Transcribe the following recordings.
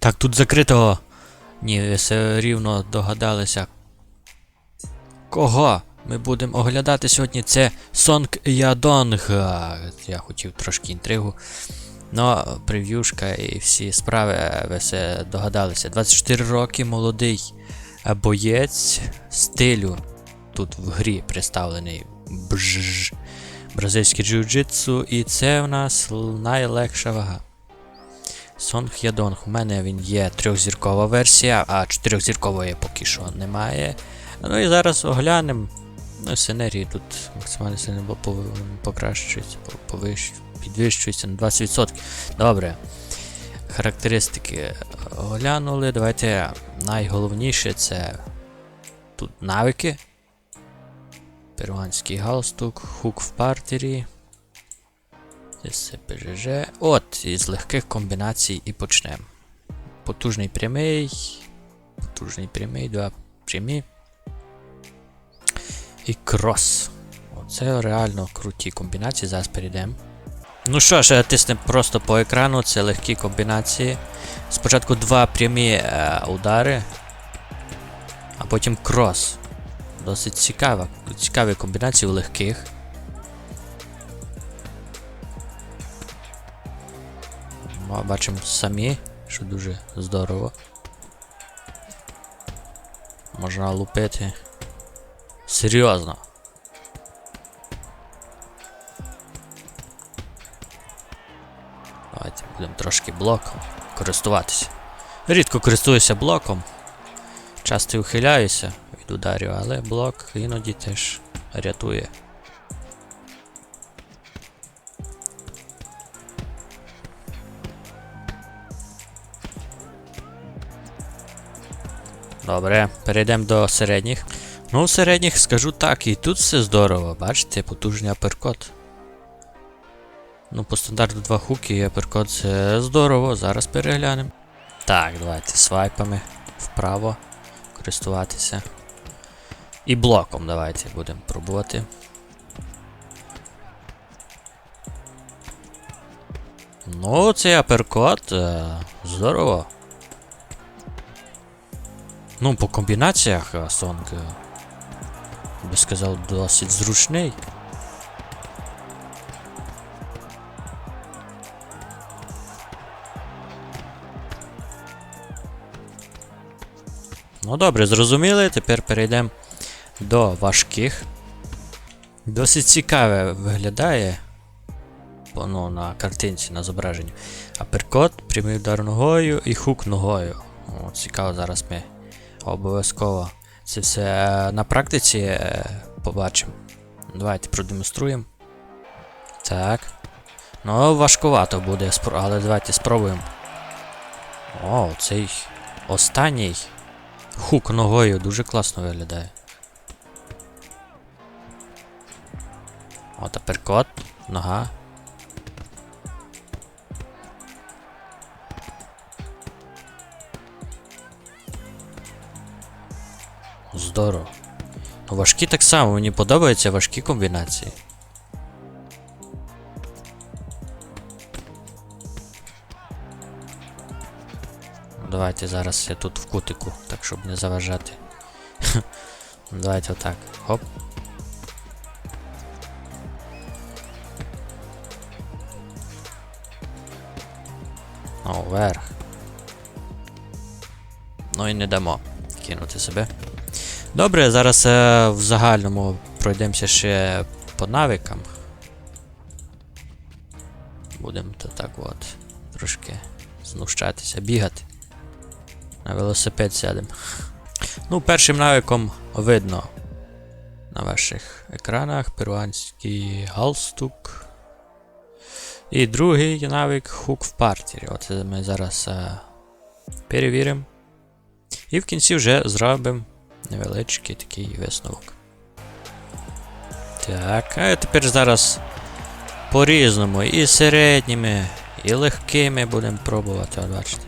Так, тут закрито. Ні, все рівно догадалися. Кого? Ми будемо оглядати сьогодні. Це Сонг Ядонг. Я хотів трошки інтригу. Но прев'юшка і всі справи ви все догадалися. 24 роки молодий боєць стилю. Тут в грі представлений бжж, бразильське джиу-джитсу, і це в нас найлегша вага. Сонг Ядонг. У мене він є трьохзіркова версія, а чотирьохзіркової поки що немає. Ну і зараз оглянемо. Ну, сценарії тут максимально сильно покращується, підвищується на 20%. Добре. Характеристики оглянули. Давайте найголовніше це тут навики. Перуанський галстук, хук в партері. СПЖЖ. От, із легких комбінацій і почнемо. Потужний прямий. Потужний прямий, два прямі. І крос. Оце реально круті комбінації. Зараз перейдемо. Ну що ж, тиснемо просто по екрану, це легкі комбінації. Спочатку два прямі е, удари, а потім крос. Досить цікава. Цікаві комбінації у легких. Бачимо самі, що дуже здорово. Можна лупити. Серйозно. Давайте будемо трошки блоком користуватися. Рідко користуюся блоком. Часто ухиляюся від ударів, але блок іноді теж рятує. Добре, перейдемо до середніх. Ну, у середніх скажу так, і тут все здорово. Бачите, потужний аперкот. Ну, по стандарту два хуки і аперкот це здорово. Зараз переглянемо. Так, давайте свайпами вправо користуватися. І блоком давайте будемо пробувати. Ну, цей аперкот е, здорово. Ну, по комбінаціях е, Сонг, е, я би сказав, досить зручний. Ну добре, зрозуміли. Тепер перейдемо до важких. Досить цікаве виглядає. Ну, на картинці, на зображенні. Аперкот, прямий удар ногою і хук ногою. О, цікаво, зараз ми обов'язково це все е, на практиці е, побачимо. Давайте продемонструємо. Так. Ну, важкувато буде, але давайте спробуємо. О, цей останній хук ногою дуже класно виглядає. От аперкот, нога. Здорово. Важкі так само, мені подобаються важкі комбінації. Давайте зараз я тут в кутику, так щоб не заважати. Давайте отак. Хоп. О, вверх. Ну і не дамо кинути себе. Добре, зараз е, в загальному пройдемося ще по навикам. Будемо то так от трошки знущатися, бігати. На велосипед сядемо. Ну, першим навиком видно на ваших екранах перуанський галстук. І другий навик хук в партері. Оце ми зараз е, перевіримо. І в кінці вже зробимо невеличкий такий висновок. Так, а тепер зараз по-різному. І середніми, і легкими будемо пробувати, от бачите.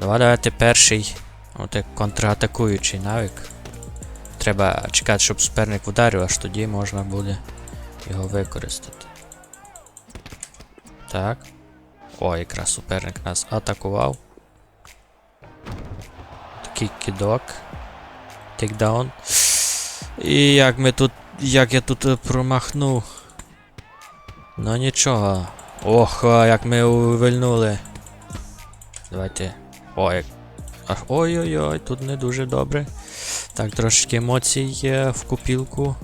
Давай давайте перший от контратакуючий навик. Треба чекати, щоб суперник вдарив, аж тоді можна буде його використати. Так. О, якраз суперник нас атакував. Кікідок. Тейкдаун. І як ми тут. Як я тут е, промахнув. Ну нічого. Ох, як ми увильнули. Давайте. Ой. Ой-ой-ой, тут не дуже добре. Так, трошки емоцій є в купілку.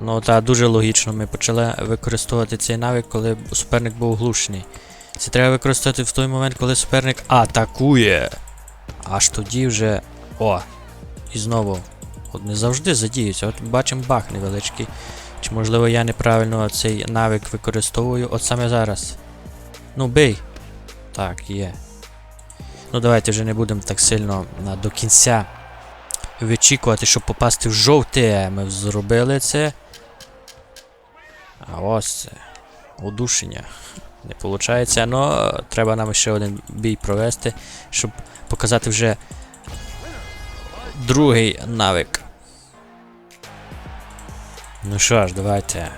Ну та дуже логічно, ми почали використовувати цей навик, коли суперник був оглушений. Це треба використовувати в той момент, коли суперник атакує. Аж тоді вже. О! І знову. От не завжди задіються. От бачимо баг невеличкий. Чи можливо я неправильно цей навик використовую от саме зараз. Ну, бий. Так, є. Ну давайте вже не будемо так сильно до кінця вичікувати, щоб попасти в жовте. Ми зробили це. А ось це. Удушення. Не виходить, але треба нам ще один бій провести, щоб показати вже другий навик. Ну що ж, давайте.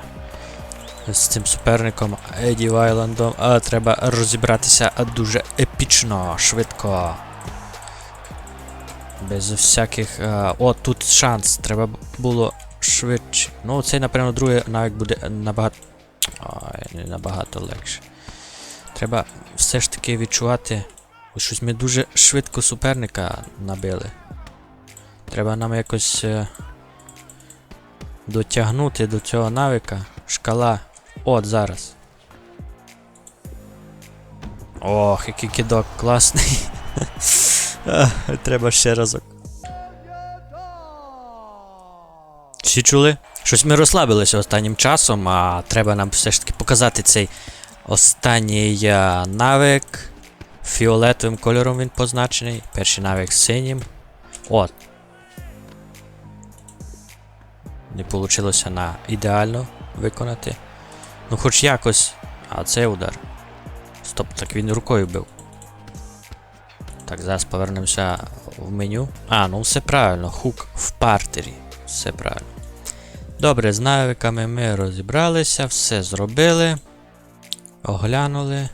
З цим суперником Еді Вайландом а, треба розібратися дуже епічно, швидко. Без всяких. А, о, тут шанс. Треба було швидше. Ну, цей, напевно, другий навик буде набагато. Ой, набагато легше. Треба все ж таки відчувати. Ось Щось ми дуже швидко суперника набили. Треба нам якось е, дотягнути до цього навика. Шкала. От зараз. Ох, який кидок класний. Треба ще разок. Всі чули? Щось ми розслабилися останнім часом, а треба нам все ж таки показати цей останній навик. Фіолетовим кольором він позначений. Перший навик синім. От. Не вийшло на ідеально виконати. Ну хоч якось. А цей удар. Стоп, так він рукою бив. Так, зараз повернемося в меню. А, ну все правильно, хук в партері. Все правильно. Добре, з навиками ми розібралися, все зробили. Оглянули.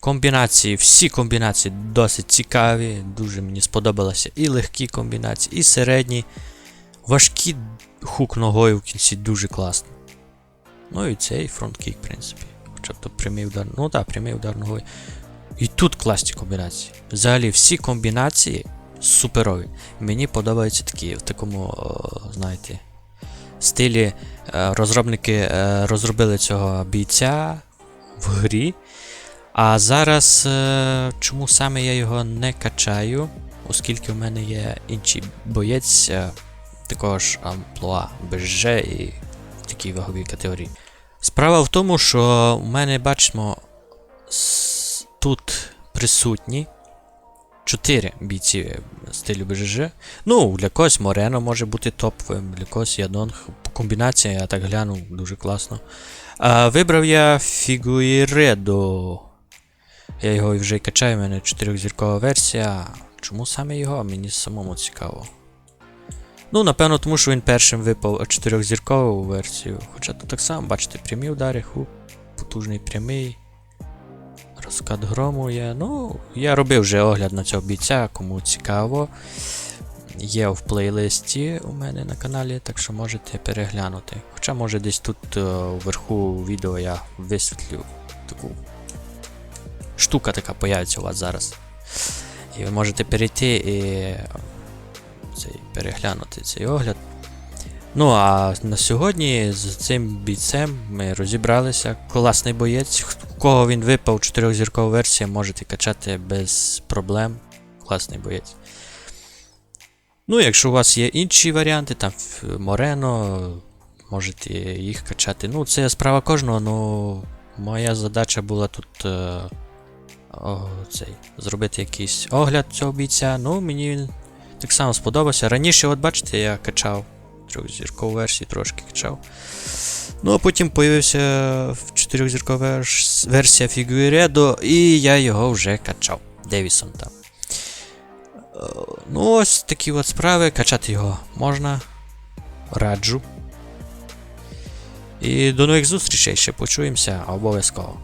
Комбінації, всі комбінації досить цікаві. Дуже мені сподобалися і легкі комбінації, і середні. Важкі хук ногою в кінці дуже класно. Ну і цей фронткік, в принципі. Хоча б то прямий удар. Ну так, прямий удар ногою. І тут класні комбінації. Взагалі всі комбінації суперові. Мені подобаються такі, в такому, знаєте, стилі. Е, Розробники е, розробили цього бійця в грі. А зараз е, чому саме я його не качаю, оскільки в мене є інший боєць е, такого ж амплуа БЖ і в такій ваговій категорії. Справа в тому, що у мене бачимо тут присутні 4 бійці стилю БЖЖ. Ну, для когось Морено може бути топовим, для когось Ядонг. Комбінація, я так глянув, дуже класно. А, вибрав я Фігуєредо. Я його вже качаю, у мене 4-зіркова версія. Чому саме його? Мені самому цікаво. Ну, напевно, тому що він першим випав 4-зіркову версію. Хоча тут так само, бачите, прямі удари, хук, потужний прямий. Розкат грому є. Ну, я робив вже огляд на цього бійця, кому цікаво. Є в плейлисті у мене на каналі, так що можете переглянути. Хоча, може, десь тут е, вверху відео я висвітлю таку штука така появиться у вас зараз. І ви можете перейти і е, цей, переглянути цей огляд. Ну, а на сьогодні з цим бійцем ми розібралися. Класний боєць. У кого він випав 4-зіркова версія, можете качати без проблем. Класний боєць. Ну, якщо у вас є інші варіанти, там Морено, можете їх качати. Ну, це справа кожного, ну моя задача була тут е, о, цей, зробити якийсь огляд цього бійця. Ну, мені він так само сподобався. Раніше, от бачите, я качав трьохзіркову версію, трошки качав. Ну, а потім появився в чотирьохзіркова версія Фігуєредо, і я його вже качав. Девісон там. Е, Ну, ось такі от справи. Качати його можна. Раджу. І до нових зустрічей ще почуємося обов'язково.